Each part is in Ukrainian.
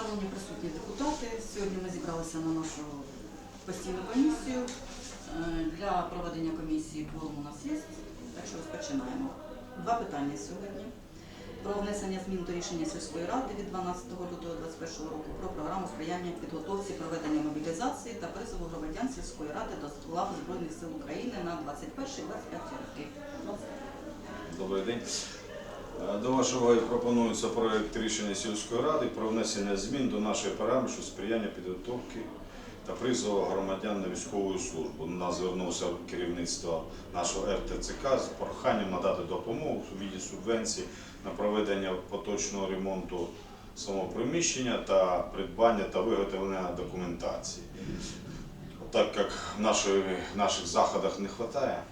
Шановні присутні депутати, сьогодні ми зібралися на нашу постійну комісію. Е, Для проведення комісії кворум у нас є, так що розпочинаємо. Два питання сьогодні. Про внесення змін до рішення сільської ради від 12 лютого 2021 року про програму сприяння підготовці проведення мобілізації та призову громадян сільської ради до лав Збройних сил України на 21-25 роки. Добрий день. Е, До вашої уваги пропонується проект рішення сільської ради про внесення змін до нашої програми щодо сприяння підготовки та призову громадян на військову службу. До нас звернувся керівництво нашого РТЦК з проханням надати допомогу у віді субвенцій на проведення поточного ремонту самого приміщення та придбання та виготовлення документації. Так як в наших заходах не вистачає,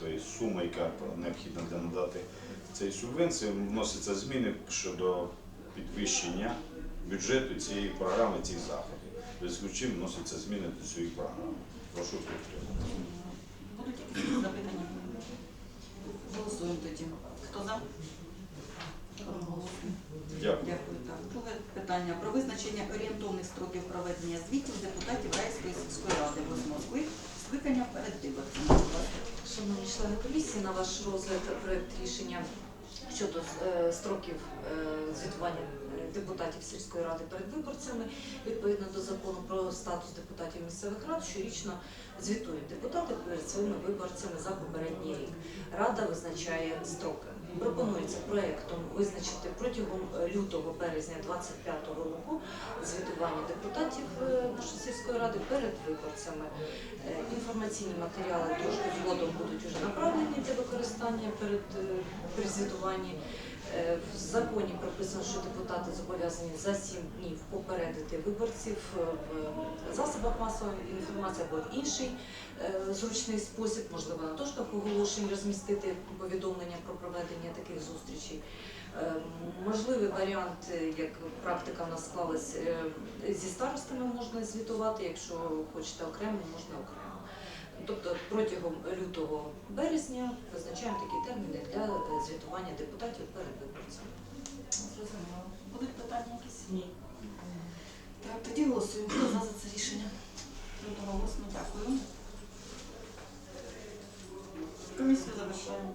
тої суми, яка необхідна для надати цієї субвенції, вносяться зміни щодо підвищення бюджету цієї програми, цих заходів. Зв'язку чим вносяться зміни до цієї програми. Прошу підтримати. Будуть якісь запитання? Голосуємо тоді. Хто за? Дякую. Дякую. Так. Друге питання про визначення орієнтовних строків проведення звітів депутатів Райської сільської ради восьмого скли- скликання перед виборцями. Будь ласка. Шановні члени комісії, на ваш розгляд проект рішення щодо е, строків е, звітування е, депутатів сільської ради перед виборцями. Відповідно до закону про статус депутатів місцевих рад, щорічно звітують депутати перед своїми виборцями за попередній рік. Рада визначає строки. Пропонується проектом визначити протягом е, лютого-березня 25 року звітування депутатів е, нашої сільської ради перед виборцями. Е, Інформаційні матеріали трошки згодом будуть вже направлені для використання перед при звітуванні. В законі прописано, що депутати зобов'язані за 7 днів попередити виборців в засобах масової інформації або інший зручний спосіб, можливо, на дошках оголошень розмістити повідомлення проведення таких зустрічей. Е, можливий варіант, е, як практика в нас склалась е, зі старостами, можна звітувати. Якщо хочете окремо, можна окремо. Тобто протягом лютого березня визначаємо такі терміни для звітування депутатів перед виборцями. Зрозуміло. Будуть питання якісь? Ні. Так, тоді голосуємо за це рішення. Одноголосно дякую. Комісію завершаємо.